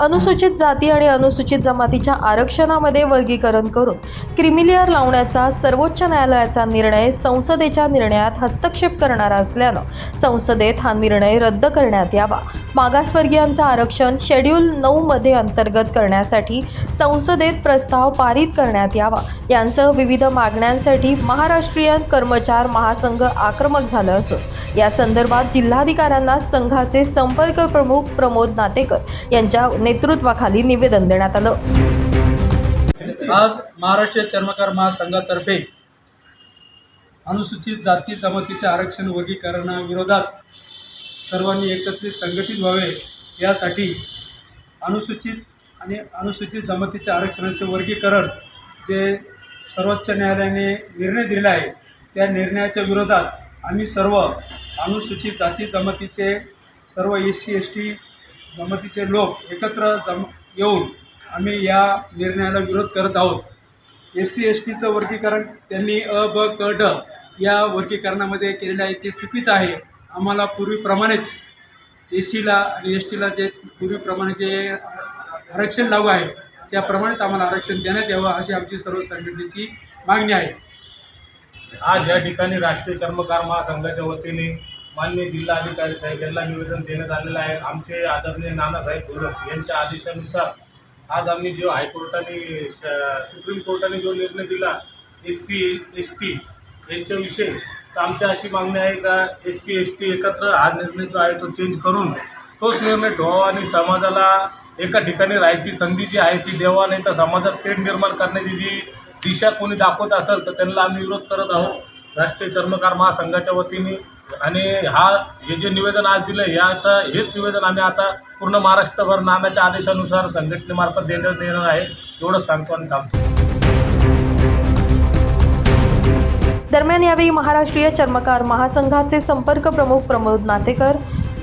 अनुसूचित जाती आणि अनुसूचित जमातीच्या आरक्षणामध्ये वर्गीकरण करून क्रिमिलियर लावण्याचा सर्वोच्च न्यायालयाचा निर्णय संसदेच्या निर्णयात हस्तक्षेप करणारा असल्यानं संसदेत हा निर्णय रद्द करण्यात यावा. मागासवर्गीयांचं आरक्षण शेड्यूल नऊमध्ये अंतर्गत करण्यासाठी संसदेत प्रस्ताव पारित करण्यात यावा. यांसह विविध मागण्यांसाठी महाराष्ट्रीयन कर्मचार महासंघ आक्रमक झालं असून या संदर्भात जिल्हाधिकाऱ्यांना संघाचे संपर्क प्रमुख प्रमोद नातेकर यांच्या नेतृत्वाखाली निवेदन देण्यात आलं. आज महाराष्ट्र चर्मकार महासंघातर्फे अनुसूचित जाती जमातीच्या आरक्षण वर्गीकरणाविरोधात सर्वांनी एकत्रित संघटित व्हावे यासाठी अनुसूचित आणि अनुसूचित जमातीच्या आरक्षणाचे वर्गीकरण जे सर्वोच्च न्यायालयाने निर्णय दिलेला आहे त्या निर्णयाच्या विरोधात आम्ही सर्व अनुसूचित जाती जमातीचे सर्व एस सी एस टी जमातीचे लोक एकत्र जम येऊन आम्ही या निर्णयाला विरोध करत आहोत. एस सी एस टीचं वर्गीकरण त्यांनी अ ब क ड या वर्गीकरणामध्ये केलेलं आहे ते चुकीचं आहे. आम्हाला पूर्वीप्रमाणेच ए सीला आणि एस टीला जे पूर्वीप्रमाणे जे आरक्षण लागू आहे त्याप्रमाणेच आम्हाला आरक्षण देण्यात यावं अशी आमची सर्व संघटनेची मागणी आहे. आज या ठिकाणी राष्ट्रीय चर्मकार महासंघाच्या वतीने माननीय जिल्हाधिकारी साहेब यांना निवेदन देण्यात आलेलं आहे. आमचे आदरणीय नानासाहेब घोलप यांच्या आदेशानुसार आज आम्ही जो हायकोर्टाने श- सुप्रीम कोर्टाने जो निर्णय दिला एस सी एस टी यांच्याविषयी तर आमची अशी मागणी आहे का एस सी एस टी एकत्र हा निर्णय जो आहे तो चेंज करून तोच निर्णय ठेवावा आणि समाजाला एका ठिकाणी राहायची संधी जी आहे ती द्यावा नाही तर समाजात पेठ निर्माण करण्याची जी दिशा कोणी दाखवत असेल तर त्यांना आम्ही विरोध करत आहोत. राष्ट्रीय चर्मकार महासंघाच्या वतीने आणि हा हे जे निवेदन आज दिलं याचं हेच निवेदन आम्ही आता पूर्ण महाराष्ट्रभर नानाच्या आदेशानुसार संघटनेमार्फत देण्यात येणार आहे एवढंच सांगतो आणि थांबतो. दरम्यान यावेळी महाराष्ट्रीय चर्मकार महासंघाचे संपर्क प्रमुख प्रमोद नातेकर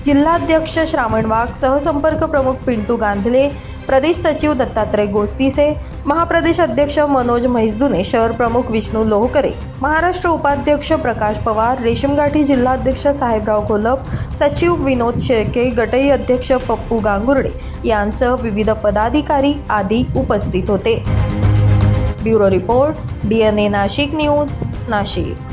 जिल्हाध्यक्ष श्रावण वाघ सहसंपर्क प्रमुख पिंटू गांधले प्रदेश सचिव दत्तात्रय गोस्तीसे महाप्रदेश अध्यक्ष मनोज म्हैसदुने शहर प्रमुख विष्णू लोहकरे महाराष्ट्र उपाध्यक्ष प्रकाश पवार रेशीमगाठी जिल्हाध्यक्ष साहेबराव घोलप सचिव विनोद शेळके गटई अध्यक्ष पप्पू गांगुर्डे यांसह विविध पदाधिकारी आदी उपस्थित होते. Bureau report D N A Nashik news Nashik.